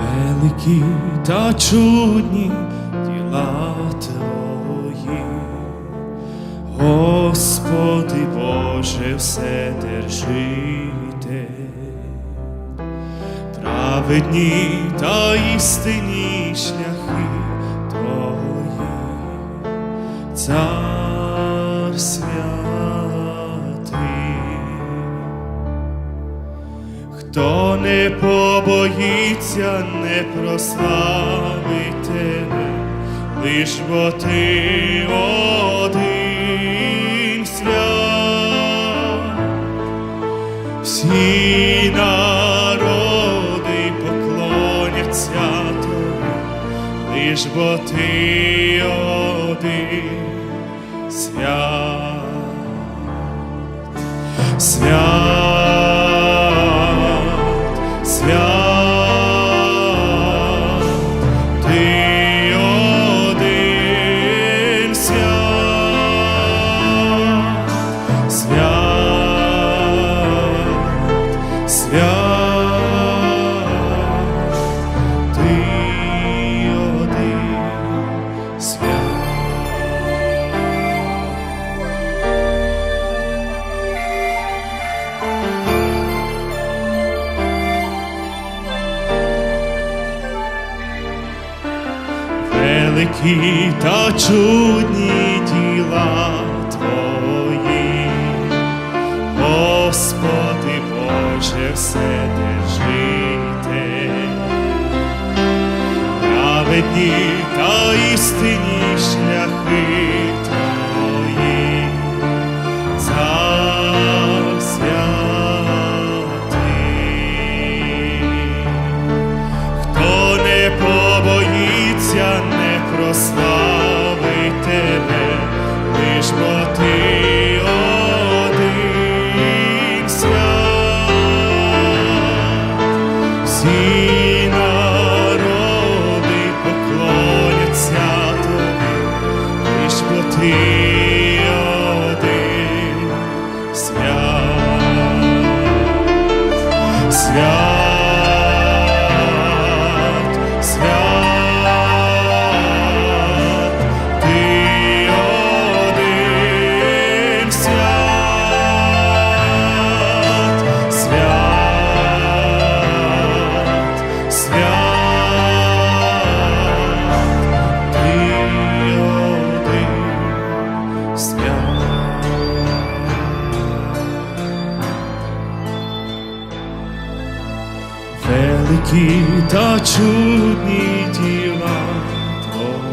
великі та чудні діла Твої, Господи Боже, все держите, праведні та істинні шляхи Твої, Цар Хто не побоїться, не прославить тебе, лиш бо ти один свят. Всі народи поклоняться тобі, лиш бо ти один свят. Свят, великі та чудні діла Твої, Господи Боже, все держите, праведні та істинні прославить тебе, лиш бо ти один свят. Всі народи поклоняться тобі, ти один великі та чудні діла. Твої.